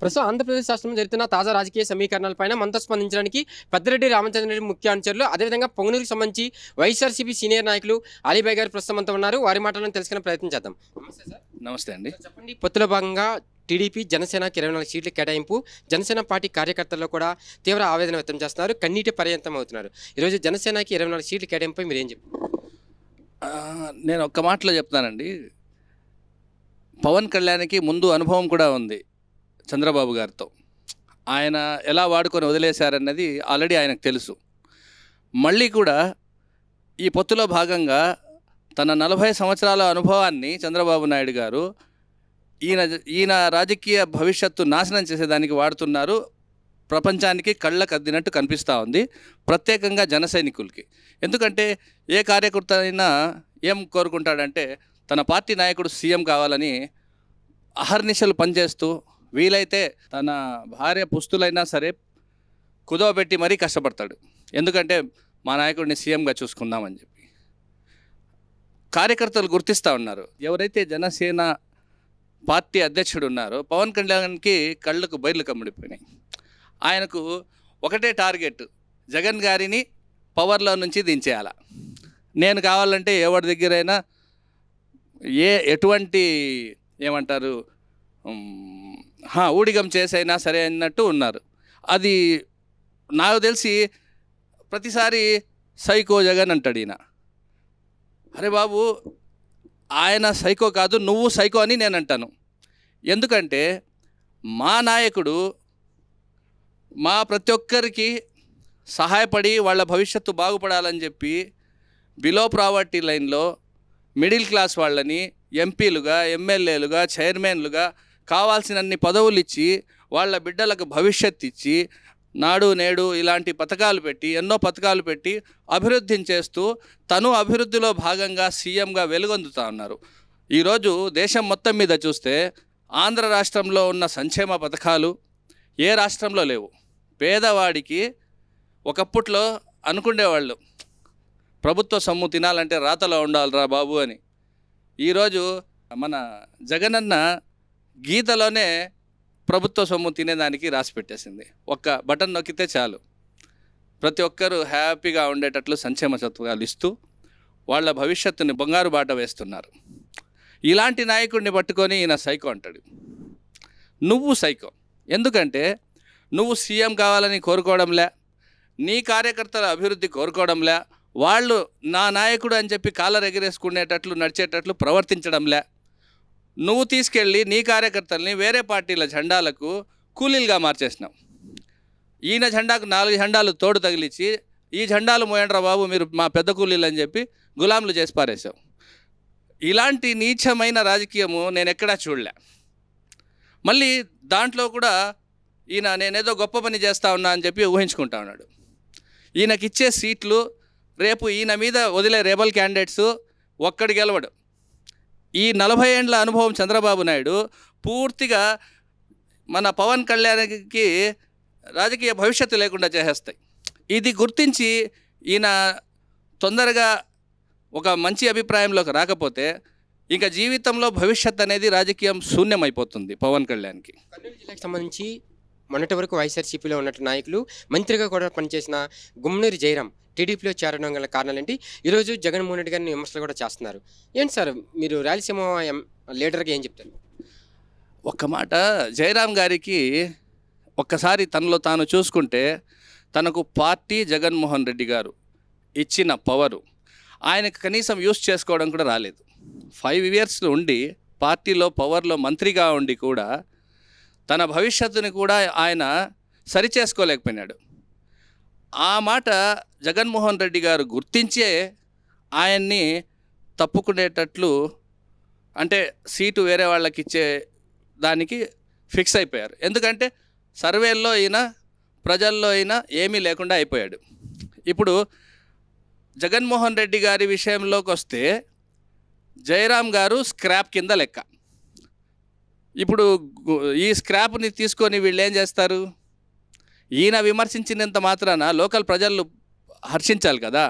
ప్రస్తుతం ఆంధ్రప్రదేశ్ రాష్ట్రంలో జరుగుతున్న తాజా రాజకీయ సమీకరణాలపైన మనతో స్పందించడానికి పెద్దిరెడ్డి రామచంద్రరెడ్డి ముఖ్య అనుచరులు అదేవిధంగా పొంగనూరుకు సంబంధించి వైఎస్ఆర్సీపీ సీనియర్ నాయకులు అలీబాయ్ గారు ప్రస్తుతం అంతా ఉన్నారు. వారి మాటలను తెలుసుకునే ప్రయత్నం చేద్దాం. నమస్తే సార్. నమస్తే అండి. చెప్పండి పొత్తులో భాగంగా టీడీపీ జనసేనకి ఇరవై నాలుగు సీట్ల కేటాయింపు జనసేన పార్టీ కార్యకర్తల్లో కూడా తీవ్ర ఆవేదన వ్యక్తం చేస్తున్నారు కన్నీటి పర్యంతం అవుతున్నారు ఈరోజు జనసేనకి ఇరవై నాలుగు సీట్ల కేటాయింపై మీరు ఏం చెప్తారు? ఆ, నేను ఒక్క మాటలో చెప్తానండి. పవన్ కళ్యాణ్కి ముందు అనుభవం కూడా ఉంది. చంద్రబాబు గారితో. ఆయన ఎలా వాడుకొని వదిలేశారన్నది ఆల్రెడీ ఆయనకు తెలుసు. మళ్ళీ కూడా ఈ పొత్తులో భాగంగా తన నలభై సంవత్సరాల అనుభవాన్ని చంద్రబాబు నాయుడు గారు ఈయన ఈయన రాజకీయ భవిష్యత్తు నాశనం చేసేదానికి వాడుతున్నారు. ప్రపంచానికి కళ్ళకు అద్దినట్టు కనిపిస్తూ ఉంది. ప్రత్యేకంగా జన సైనికులకి. ఎందుకంటే ఏ కార్యకర్త అయినా ఏం కోరుకుంటాడంటే తన పార్టీ నాయకుడు సీఎం కావాలని అహర్నిశలు పనిచేస్తూ వీలైతే తన భార్య పుస్తులైనా సరే కుదవబెట్టి మరీ కష్టపడతాడు. ఎందుకంటే మా నాయకుడిని సీఎంగా చూసుకుందామని చెప్పి. కార్యకర్తలు గుర్తిస్తూ ఉన్నారు. ఎవరైతే జనసేన పార్టీ అధ్యక్షుడు ఉన్నారో పవన్ కళ్యాణ్కి కళ్ళకు బయర్లు కమ్ముడిపోయినాయి. ఆయనకు ఒకటే టార్గెట్ జగన్ గారిని పవర్లో నుంచి దించేయాల. నేను కావాలంటే ఎవరి దగ్గరైనా ఏ ఎటువంటి ఏమంటారు ఊడిగం చేసైనా సరే అన్నట్టు ఉన్నారు. అది నాకు తెలిసి ప్రతిసారి సైకో జగన్ అంటాడు ఈయన. అరే బాబు ఆయన సైకో కాదు నువ్వు సైకో అని నేను అంటాను. ఎందుకంటే మా నాయకుడు మా ప్రతి ఒక్కరికి సహాయపడి వాళ్ళ భవిష్యత్తు బాగుపడాలని చెప్పి బిలో ప్రావర్టీ లైన్లో మిడిల్ క్లాస్ వాళ్ళని ఎంపీలుగా ఎమ్మెల్యేలుగా చైర్మన్లుగా కావాల్సినన్ని పదవులు ఇచ్చి వాళ్ళ బిడ్డలకు భవిష్యత్తు ఇచ్చి నాడు నేడు ఇలాంటి పథకాలు పెట్టి ఎన్నో పథకాలు పెట్టి అభివృద్ధిని చేస్తూ తను అభివృద్ధిలో భాగంగా సీఎంగా వెలుగొందుతా ఉన్నారు. ఈరోజు దేశం మొత్తం మీద చూస్తే ఆంధ్ర రాష్ట్రంలో ఉన్న సంక్షేమ పథకాలు ఏ రాష్ట్రంలో లేవు. పేదవాడికి ఒకప్పట్లో అనుకునేవాళ్ళు ప్రభుత్వ సొమ్ము తినాలంటే రాతలో ఉండాలిరా బాబు అని. ఈరోజు మన జగనన్న గీతలోనే ప్రభుత్వ సొమ్ము తినేదానికి రాసి పెట్టేసింది. ఒక్క బటన్ నొక్కితే చాలు. ప్రతి ఒక్కరూ హ్యాపీగా ఉండేటట్లు సంక్షేమ సత్వాలు ఇస్తూ వాళ్ళ భవిష్యత్తుని బంగారు బాట వేస్తున్నారు. ఇలాంటి నాయకుడిని పట్టుకొని ఈయన సైకో అంటాడు. నువ్వు సైకో. ఎందుకంటే నువ్వు సీఎం కావాలని కోరుకోవడంలే నీ కార్యకర్తల అభివృద్ధి కోరుకోవడంలే వాళ్ళు నా నాయకుడు అని చెప్పి కాలర్ ఎగరేసుకునేటట్లు నడిచేటట్లు ప్రవర్తించడంలే నువ్వు తీసుకెళ్ళి నీ కార్యకర్తల్ని వేరే పార్టీల జెండాలకు కూలీలుగా మార్చేసినావు. ఈయన జెండాకు నాలుగు జెండాలు తోడు తగిలించి ఈ జెండాలు మోయండ్రా బాబు మీరు మా పెద్ద కూలీలు అని చెప్పి గులాంలు చేసి పారేశావు. ఇలాంటి నీచమైన రాజకీయము నేను ఎక్కడా చూడలే. మళ్ళీ దాంట్లో కూడా ఈయన నేనేదో గొప్ప పని చేస్తా ఉన్నా అని చెప్పి ఊహించుకుంటా ఉన్నాడు. ఈయనకిచ్చే సీట్లు రేపు ఈయన మీద వదిలే రేబల్ క్యాండిడేట్స్ ఒక్కడు గెలవడు. ఈ నలభై ఏండ్ల అనుభవం చంద్రబాబు నాయుడు పూర్తిగా మన పవన్ కళ్యాణ్కి రాజకీయ భవిష్యత్తు లేకుండా చేసేస్తాయి. ఇది గుర్తించి ఈయన తొందరగా ఒక మంచి అభిప్రాయంలోకి రాకపోతే ఇంకా జీవితంలో భవిష్యత్ అనేది రాజకీయం శూన్యమైపోతుంది పవన్ కళ్యాణ్కి. కర్నూలు జిల్లాకి సంబంధించి మొన్నటి వరకు వైఎస్ఆర్సీపీలో ఉన్నట్టు నాయకులు మంత్రిగా కూడా పనిచేసిన గుమ్నూరి జయరాం టీడీపీలో చేరడం గల కారణాలేంటి? ఈరోజు జగన్మోహన్ రెడ్డి గారిని విమర్శలు కూడా చేస్తున్నారు. ఏంటి సార్ మీరు రాయలసీమ ఎం- లీడర్గా ఏం చెప్తారు? ఒక్క మాట జయరాం గారికి ఒక్కసారి తనలో తాను చూసుకుంటే తనకు పార్టీ జగన్మోహన్ రెడ్డి గారు ఇచ్చిన పవరు ఆయనకు కనీసం యూస్ చేసుకోవడం కూడా రాలేదు. ఫైవ్ ఇయర్స్ ఉండి పార్టీలో పవర్లో మంత్రిగా ఉండి కూడా తన భవిష్యత్తుని కూడా ఆయన సరిచేసుకోలేకపోయినాడు. ఆ మాట జగన్మోహన్ రెడ్డి గారు గుర్తించే ఆయన్ని తప్పుకునేటట్లు అంటే సీటు వేరే వాళ్ళకి ఇచ్చే దానికి ఫిక్స్ అయిపోయారు. ఎందుకంటే సర్వేల్లో అయినా ప్రజల్లో అయినా ఏమీ లేకుండా అయిపోయాడు. ఇప్పుడు జగన్మోహన్ రెడ్డి గారి విషయంలోకి వస్తే జయరాం గారు స్క్రాప్ కింద లెక్క. ఇప్పుడు ఈ స్క్రాప్ని తీసుకొని వీళ్ళు ఏం చేస్తారు? ఈయన విమర్శించినంత మాత్రాన లోకల్ ప్రజలు హర్షించాలి కదా.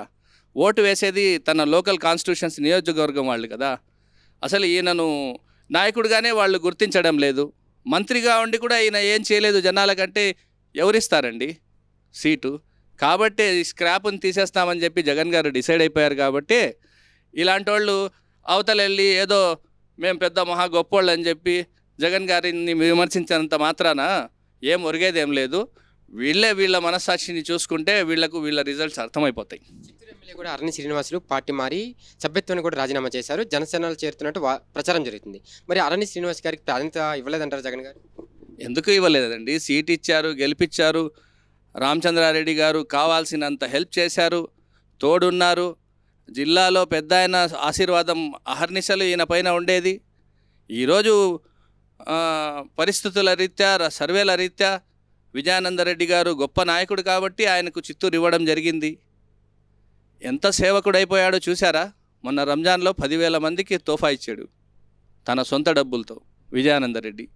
ఓటు వేసేది తన లోకల్ కాన్స్టిట్యూషన్స్ నియోజకవర్గం వాళ్ళు కదా. అసలు ఈయనను నాయకుడిగానే వాళ్ళు గుర్తించడం లేదు. మంత్రిగా ఉండి కూడా ఈయన ఏం చేయలేదు జనాలకంటే ఎవరిస్తారండి? సీటు. కాబట్టి ఈ స్క్రాప్ని తీసేస్తామని చెప్పి జగన్ గారు డిసైడ్ అయిపోయారు కాబట్టి ఇలాంటి వాళ్ళు అవతల వెళ్ళి ఏదో మేము పెద్ద మహా గొప్పోళ్ళు అని చెప్పి జగన్ గారిని విమర్శించినంత మాత్రాన ఏం ఒరిగేదేం లేదు. వీళ్ళే వీళ్ళ మనస్సాక్షిని చూసుకుంటే వీళ్ళకు వీళ్ళ రిజల్ట్స్ అర్థమైపోతాయి. కూడా అరణి శ్రీనివాసులు పార్టీ మారి సభ్యత్వాన్ని కూడా రాజీనామా చేశారు. జనసేనలో చేరుతున్నట్టు ప్రచారం జరుగుతుంది. మరి అరణి శ్రీనివాస్ గారికి ప్రాధాన్యత ఇవ్వలేదంటారు జగన్ గారు? ఎందుకు ఇవ్వలేదండి? సీట్ ఇచ్చారు గెలిపించారు రామచంద్రారెడ్డి గారు కావాల్సినంత హెల్ప్ చేశారు. తోడున్నారు. జిల్లాలో పెద్ద ఆశీర్వాదం అహర్నిశలు ఈయన పైన ఉండేది. ఈరోజు పరిస్థితుల రీత్యా సర్వేల రీత్యా విజయానందరెడ్డి గారు గొప్ప నాయకుడు కాబట్టి ఆయనకు చిత్తూరు ఇవ్వడం జరిగింది. ఎంత సేవకుడైపోయాడో చూసారా మొన్న రంజాన్లో పదివేల మందికి తోఫా ఇచ్చాడు తన సొంత డబ్బులతో విజయానందరెడ్డి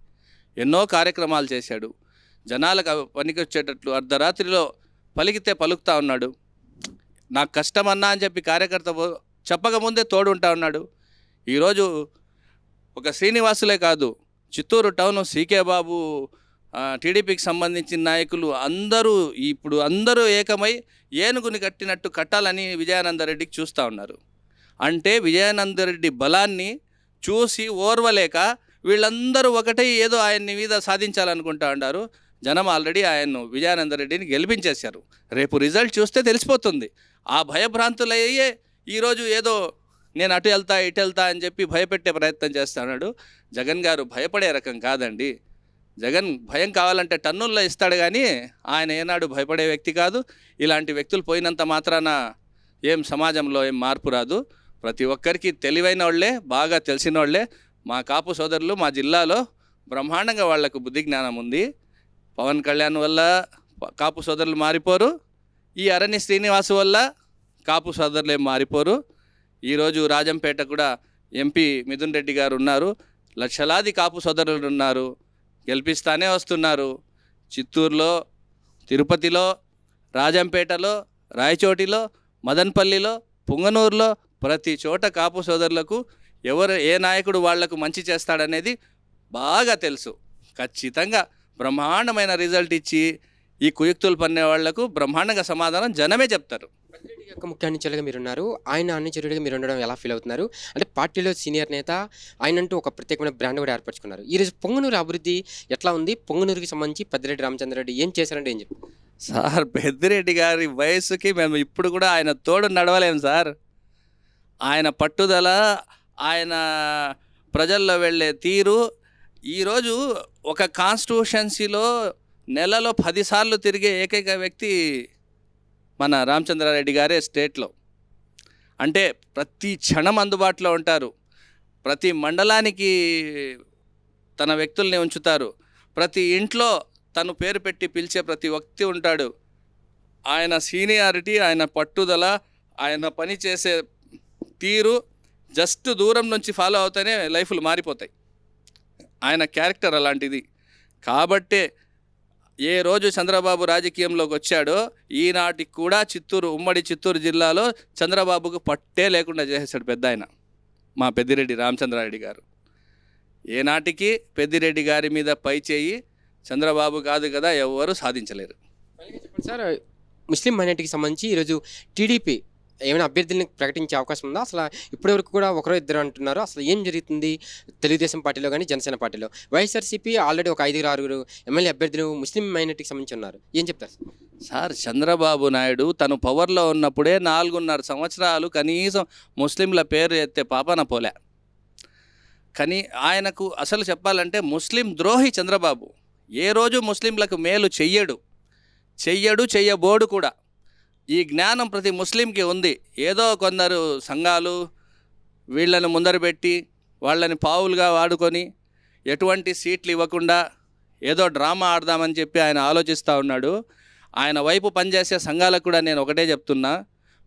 ఎన్నో కార్యక్రమాలు చేశాడు. జనాలకు పనికొచ్చేటట్లు అర్ధరాత్రిలో పలికితే పలుకుతా ఉన్నాడు. నాకు కష్టమన్నా అని చెప్పి కార్యకర్త చెప్పకముందే తోడు ఉంటా ఉన్నాడు. ఈరోజు ఒక శ్రీనివాసులే కాదు చిత్తూరు టౌన్ సీకే బాబు టీడీపీకి సంబంధించిన నాయకులు అందరూ ఇప్పుడు అందరూ ఏకమై ఏనుగుని కట్టినట్టు కట్టాలని విజయానందరెడ్డికి చూస్తూ ఉన్నారు. అంటే విజయానందరెడ్డి బలాన్ని చూసి ఓర్వలేక వీళ్ళందరూ ఒకటే ఏదో ఆయన్ని మీద సాధించాలనుకుంటా ఉన్నారు. జనం ఆల్రెడీ ఆయన్ను విజయానందరెడ్డిని గెలిపించేశారు. రేపు రిజల్ట్ చూస్తే తెలిసిపోతుంది. ఆ భయభ్రాంతులయ్యే ఈరోజు ఏదో నేను అటు వెళ్తా ఇటు వెళ్తా అని చెప్పి భయపెట్టే ప్రయత్నం చేస్తున్నాడు. జగన్ గారు భయపడే రకం కాదండి. జగన్ భయం కావాలంటే టన్నుల్లో ఇస్తాడు కానీ ఆయన ఏనాడు భయపడే వ్యక్తి కాదు. ఇలాంటి వ్యక్తులు పోయినంత మాత్రాన ఏం సమాజంలో ఏం మార్పు రాదు. ప్రతి ఒక్కరికి తెలివైన వాళ్ళే బాగా తెలిసిన వాళ్ళే మా కాపు సోదరులు మా జిల్లాలో బ్రహ్మాండంగా వాళ్ళకు బుద్ధి జ్ఞానం ఉంది. పవన్ కళ్యాణ్ వల్ల కాపు సోదరులు మారిపోరు. ఈ అరణ్య శ్రీనివాసు వల్ల కాపు సోదరులు ఏం మారిపోరు ఈరోజు రాజంపేట కూడా ఎంపీ మిథున్ రెడ్డి గారు ఉన్నారు. లక్షలాది కాపు సోదరులు ఉన్నారు. గెలిపిస్తానే వస్తున్నారు. చిత్తూరులో తిరుపతిలో రాజంపేటలో రాయచోటిలో మదన్పల్లిలో పుంగనూరులో ప్రతి చోట కాపు సోదరులకు ఎవరు ఏ నాయకుడు వాళ్ళకు మంచి చేస్తాడనేది బాగా తెలుసు. ఖచ్చితంగా బ్రహ్మాండమైన రిజల్ట్ ఇచ్చి ఈ కుయుక్తులు పన్నే వాళ్ళకు బ్రహ్మాండంగా సమాధానం జనమే చెప్తారు. పెద్దిరెడ్డి యొక్క ముఖ్య అనుచరులుగా మీరు ఉన్నారు ఆయన అనుచరుడిగా మీరు ఉండడం ఎలా ఫీల్ అవుతున్నారు? అంటే పార్టీలో సీనియర్ నేత ఆయన అంటూ ఒక ప్రత్యేకమైన బ్రాండ్ కూడా ఏర్పరచుకున్నారు. ఈరోజు పొంగనూరు అభివృద్ధి ఎట్లా ఉంది? పొంగనూరుకి సంబంధించి పెద్దిరెడ్డి రామచంద్రరెడ్డి ఏం చేశారంటే ఏం చెప్పారు సార్ పెద్దిరెడ్డి గారి వయసుకి మేము ఇప్పుడు కూడా ఆయన తోడు నడవలేము సార్. ఆయన పట్టుదల ఆయన ప్రజల్లో వెళ్ళే తీరు ఈరోజు ఒక కాన్స్టిట్యూషన్సీలో నెలలో పదిసార్లు తిరిగే ఏకైక వ్యక్తి మన రామచంద్రారెడ్డి గారే స్టేట్లో. అంటే ప్రతి క్షణం అందుబాటులో ఉంటారు. ప్రతి మండలానికి తన వ్యక్తుల్ని ఉంచుతారు. ప్రతి ఇంట్లో తను పేరు పెట్టి పిలిచే ప్రతి వ్యక్తి ఉంటాడు. ఆయన సీనియారిటీ ఆయన పట్టుదల ఆయన పని చేసే తీరు జస్ట్ దూరం నుంచి ఫాలో అవుతూనే లైఫ్లు మారిపోతాయి. ఆయన క్యారెక్టర్ అలాంటిది. కాబట్టే ఏ రోజు చంద్రబాబు రాజకీయంలోకి వచ్చాడో ఈనాటికి కూడా చిత్తూరు ఉమ్మడి చిత్తూరు జిల్లాలో చంద్రబాబుకు పట్టే లేకుండా చేసేసాడు పెద్ద ఆయన మా పెద్దిరెడ్డి రామచంద్రారెడ్డి గారు. ఏనాటికి పెద్దిరెడ్డి గారి మీద పై చేయి చంద్రబాబు కాదు కదా ఎవరు సాధించలేరు. సార్ ముస్లిం మైనార్టీకి సంబంధించి ఈరోజు టీడీపీ ఏమైనా అభ్యర్థుల్ని ప్రకటించే అవకాశం ఉందా? అసలు ఇప్పటివరకు కూడా ఒకరో ఇద్దరు అంటున్నారు. అసలు ఏం జరుగుతుంది తెలుగుదేశం పార్టీలో కానీ జనసేన పార్టీలో? వైఎస్ఆర్సీపీ ఆల్రెడీ ఒక ఐదుగురు ఆరుగురు ఎమ్మెల్యే అభ్యర్థులు ముస్లిం మైనార్టీకి సంబంధించి ఉన్నారు. ఏం చెప్తారు? సార్? సార్ చంద్రబాబు నాయుడు తను పవర్లో ఉన్నప్పుడే నాలుగున్నర సంవత్సరాలు కనీసం ముస్లింల పేరు ఎత్తే పాపన పోలే. కానీ ఆయనకు అసలు చెప్పాలంటే ముస్లిం ద్రోహి చంద్రబాబు. ఏ రోజు ముస్లింలకు మేలు చెయ్యడు. చెయ్యడు చెయ్యబోడు కూడా. ఈ జ్ఞానం ప్రతి ముస్లింకి ఉంది. ఏదో కొందరు సంఘాలు వీళ్ళని ముందర పెట్టి వాళ్ళని పావులుగా వాడుకొని ఎటువంటి సీట్లు ఇవ్వకుండా ఏదో డ్రామా ఆడదామని చెప్పి ఆయన ఆలోచిస్తూ ఉన్నాడు. ఆయన వైపు పనిచేసే సంఘాలకు కూడా నేను ఒకటే చెప్తున్నా.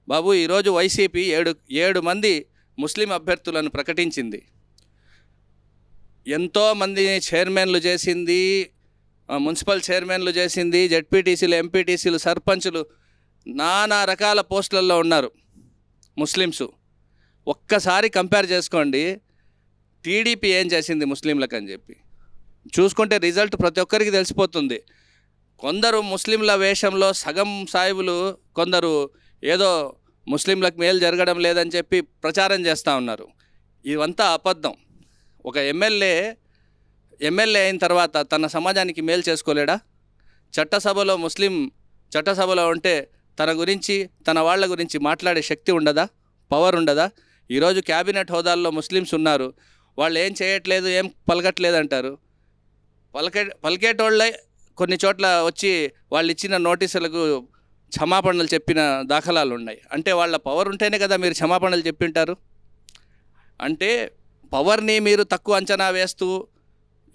బాబు ఈరోజు వైసీపీ ఏడు ఏడు మంది ముస్లిం అభ్యర్థులను ప్రకటించింది. ఎంతోమంది చైర్మన్లు చేసింది మున్సిపల్ చైర్మన్లు చేసింది జెడ్పీటీసీలు ఎంపీటీసీలు సర్పంచులు నానా రకాల పోస్టులలో ఉన్నారు ముస్లిమ్స్. ఒక్కసారి కంపేర్ చేసుకోండి టీడీపీ ఏం చేసింది ముస్లింలకు అని చెప్పి. చూసుకుంటే రిజల్ట్ ప్రతి ఒక్కరికి తెలిసిపోతుంది. కొందరు ముస్లింల వేషంలో సగం సాయిబులు కొందరు ఏదో ముస్లింలకు మేలు జరగడం లేదని చెప్పి ప్రచారం చేస్తూ ఉన్నారు. ఇవంతా అబద్ధం. ఒక ఎమ్మెల్యే ఎమ్మెల్యే అయిన తర్వాత తన సమాజానికి మేలు చేసుకోలేడా? చట్టసభలో ముస్లిం చట్టసభలో ఉంటే తన గురించి తన వాళ్ళ గురించి మాట్లాడే శక్తి ఉండదా? పవర్ ఉండదా? ఈరోజు క్యాబినెట్ హోదాల్లో ముస్లిమ్స్ ఉన్నారు. వాళ్ళు ఏం చేయట్లేదు ఏం పలకట్లేదు అంటారు. పలకే పలికేటోళ్ళే కొన్ని చోట్ల వచ్చి వాళ్ళు ఇచ్చిన నోటీసులకు క్షమాపణలు చెప్పిన దాఖలాలు ఉన్నాయి. అంటే వాళ్ళ పవర్ ఉంటేనే కదా మీరు క్షమాపణలు చెప్పింటారు? అంటే పవర్ని మీరు తక్కువ అంచనా వేస్తూ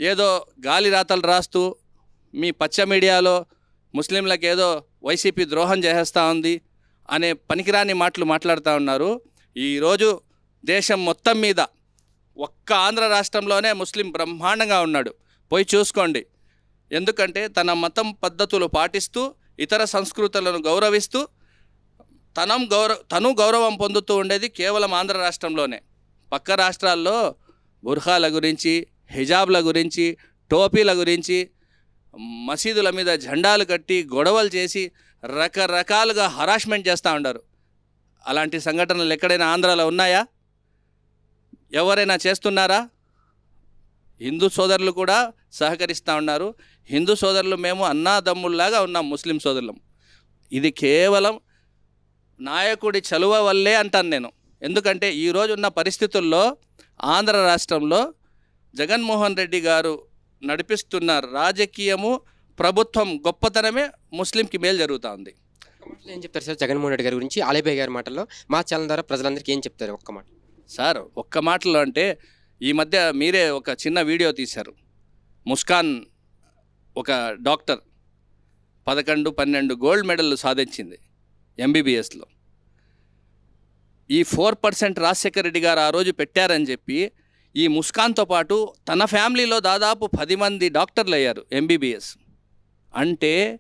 ఏదో గాలి రాతలు రాస్తూ మీ పచ్చ మీడియాలో ముస్లింలకు ఏదో వైసీపీ ద్రోహం చేసేస్తూ ఉంది అనే పనికిరాని మాటలు మాట్లాడుతూ ఉన్నారు. ఈరోజు దేశం మొత్తం మీద ఒక్క ఆంధ్ర రాష్ట్రంలోనే ముస్లిం బ్రహ్మాండంగా ఉన్నాడు. పోయి చూసుకోండి. ఎందుకంటే తన మతం పద్ధతులు పాటిస్తూ ఇతర సంస్కృతులను గౌరవిస్తూ తనం గౌరవ తను గౌరవం పొందుతూ ఉండేది కేవలం ఆంధ్ర రాష్ట్రంలోనే. పక్క రాష్ట్రాల్లో బుర్ఖాల గురించి హిజాబ్ల గురించి టోపీల గురించి మసీదుల మీద జెండాలు కట్టి గొడవలు చేసి రకరకాలుగా హరాస్మెంట్ చేస్తూ ఉంటారు అలాంటి సంఘటనలు ఎక్కడైనా ఆంధ్రాలో ఉన్నాయా? ఎవరైనా చేస్తున్నారా? హిందూ సోదరులు కూడా సహకరిస్తూ ఉన్నారు. హిందూ సోదరులు మేము అన్నాదమ్ముల్లాగా ఉన్నాం ముస్లిం సోదరులం. ఇది కేవలం నాయకుడి చలువ వల్లే అంటాను నేను. ఎందుకంటే ఈరోజు ఉన్న పరిస్థితుల్లో ఆంధ్ర రాష్ట్రంలో జగన్మోహన్ రెడ్డి గారు నడిపిస్తున్న రాజకీయము ప్రభుత్వం గొప్పతనమే ముస్లింకి మేలు జరుగుతూ ఉంది. ఏం చెప్తారు సార్? జగన్మోహన్ రెడ్డి గారి గురించి ఆలేబాయ్ గారి మాటల్లో మా ఛానల్ ద్వారా ప్రజలందరికీ ఏం చెప్తారు? ఒక్క మాట. సార్ ఒక్క మాటలో అంటే ఈ మధ్య మీరే ఒక చిన్న వీడియో తీశారు. ముస్కాన్ ఒక డాక్టర్ పదకొండు పన్నెండు గోల్డ్ మెడల్ సాధించింది ఎంబీబీఎస్లో ఈ ఫోర్ పర్సెంట్ రాజశేఖర రెడ్డి గారు ఆ రోజు పెట్టారని చెప్పి ఈ ముస్కాన్తో పాటు తన ఫ్యామిలీలో దాదాపు పది మంది డాక్టర్లు అయ్యారు ఎంబీబీఎస్ అంటే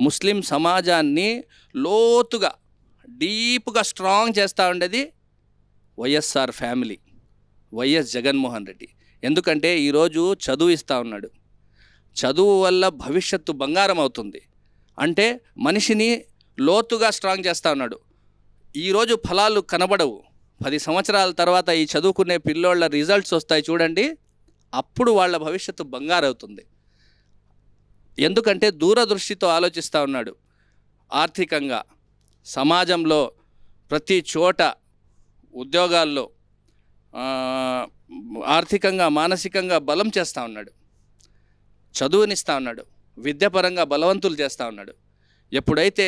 ముస్లిం సమాజాన్ని లోతుగా డీప్గా స్ట్రాంగ్ చేస్తూ ఉండేది Y S R family Y S Jaganmohan Reddy. ఎందుకంటే ఈరోజు చదువు ఇస్తూ ఉన్నాడు. చదువు వల్ల భవిష్యత్తు బంగారం అవుతుంది. అంటే మనిషిని లోతుగా స్ట్రాంగ్ చేస్తూ ఉన్నాడు. ఈరోజు ఫలాలు కనబడవు. పది సంవత్సరాల తర్వాత ఈ చదువుకునే పిల్లోళ్ళ రిజల్ట్స్ వస్తాయి చూడండి అప్పుడు వాళ్ళ భవిష్యత్తు బంగారు అవుతుంది ఎందుకంటే దూరదృష్టితో ఆలోచిస్తూ ఉన్నాడు. ఆర్థికంగా సమాజంలో ప్రతి చోట ఉద్యోగాల్లో ఆర్థికంగా మానసికంగా బలం చేస్తూ ఉన్నాడు. చదువునిస్తూ ఉన్నాడు. విద్యపరంగా బలవంతులు చేస్తూ ఉన్నాడు. ఎప్పుడైతే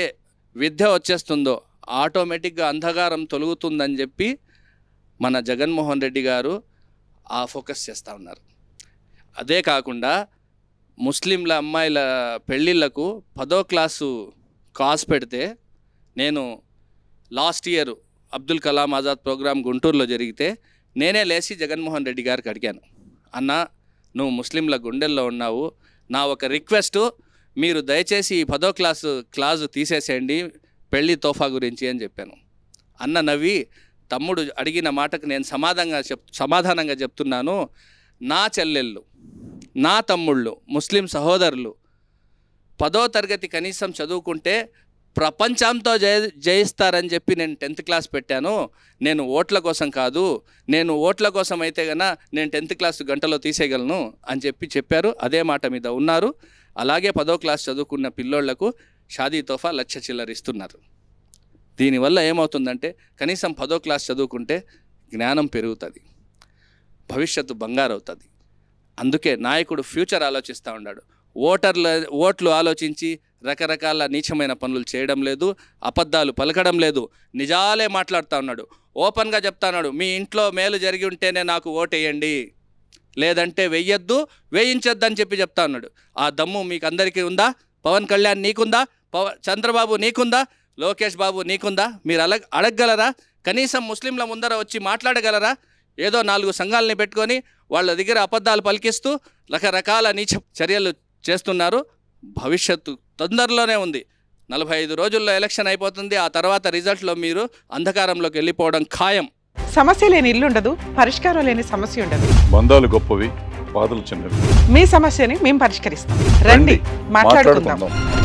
విద్య వచ్చేస్తుందో ఆటోమేటిక్గా అంధకారం తొలుగుతుందని చెప్పి మన జగన్మోహన్ రెడ్డి గారు ఆ ఫోకస్ చేస్తూ ఉన్నారు. అదే కాకుండా ముస్లింల అమ్మాయిల పెళ్ళిళ్ళకు పదో క్లాసు కాస్ పెడితే నేను last year Abdul Kalam Azad program గుంటూరులో జరిగితే నేనే లేచి జగన్మోహన్ రెడ్డి గారికి అడిగాను. అన్న నువ్వు ముస్లింల గుండెల్లో ఉన్నావు. నా ఒక రిక్వెస్ట్ మీరు దయచేసి ఈ పదో క్లాసు క్లాసు తీసేసేయండి. పెళ్ళి తోఫా గురించి అని చెప్పాను. అన్న నవ్వి తమ్ముడు అడిగిన మాటకు నేను సమాధానంగా చెప్ సమాధానంగా చెప్తున్నాను. నా చెల్లెళ్ళు నా తమ్ముళ్ళు ముస్లిం సహోదరులు పదో తరగతి కనీసం చదువుకుంటే ప్రపంచంతో జయ జయిస్తారని చెప్పి నేను టెన్త్ క్లాస్ పెట్టాను. నేను ఓట్ల కోసం కాదు నేను ఓట్ల కోసం అయితే గన నేను టెన్త్ క్లాస్ గంటలో తీసేయగలను అని చెప్పి చెప్పారు. అదే మాట మీద ఉన్నారు. అలాగే పదో క్లాస్ చదువుకున్న పిల్లోళ్ళకు షాదీ తోఫా లక్ష చిల్లరిస్తున్నారు దీనివల్ల ఏమవుతుందంటే కనీసం పదో క్లాస్ చదువుకుంటే జ్ఞానం పెరుగుతుంది. భవిష్యత్తు బంగారు అవుతుంది అందుకే నాయకుడు ఫ్యూచర్ ఆలోచిస్తూ ఉన్నాడు. ఓటర్ల ఓట్లు ఆలోచించి రకరకాల నీచమైన పనులు చేయడం లేదు అబద్ధాలు పలకడం లేదు. నిజాలే మాట్లాడుతూ ఉన్నాడు. ఓపెన్గా చెప్తా ఉన్నాడు మీ ఇంట్లో మేలు జరిగి ఉంటేనే నాకు ఓటేయండి. లేదంటే వెయ్యొద్దు వేయించొద్దు అని చెప్పి చెప్తా ఉన్నాడు. ఆ దమ్ము మీకు అందరికీ ఉందా? పవన్ కళ్యాణ్ నీకుందా? పవ చంద్రబాబు నీకుందా? లోకేష్ బాబు నీకుందా? మీరు అలగ అడగగలరా? కనీసం ముస్లింల ముందర వచ్చి మాట్లాడగలరా? ఏదో నాలుగు సంఘాలని పెట్టుకొని వాళ్ళ దగ్గర అబద్ధాలు పలికిస్తూ రకరకాల నీచ చర్యలు చేస్తున్నారు. భవిష్యత్తు తొందరలోనే ఉంది. నలభై ఐదు రోజుల్లో ఎలక్షన్ అయిపోతుంది. ఆ తర్వాత రిజల్ట్లో మీరు అంధకారంలోకి వెళ్ళిపోవడం ఖాయం. సమస్య లేని ఇల్లు ఉండదు పరిష్కారం లేని సమస్య ఉండదు. బంధాలు గొప్పవి బాధలు చిన్నవి. మీ సమస్యని మేము పరిష్కరిస్తాం. రండి మాట్లాడుకుందాం. మాట్లాడుకుందాం.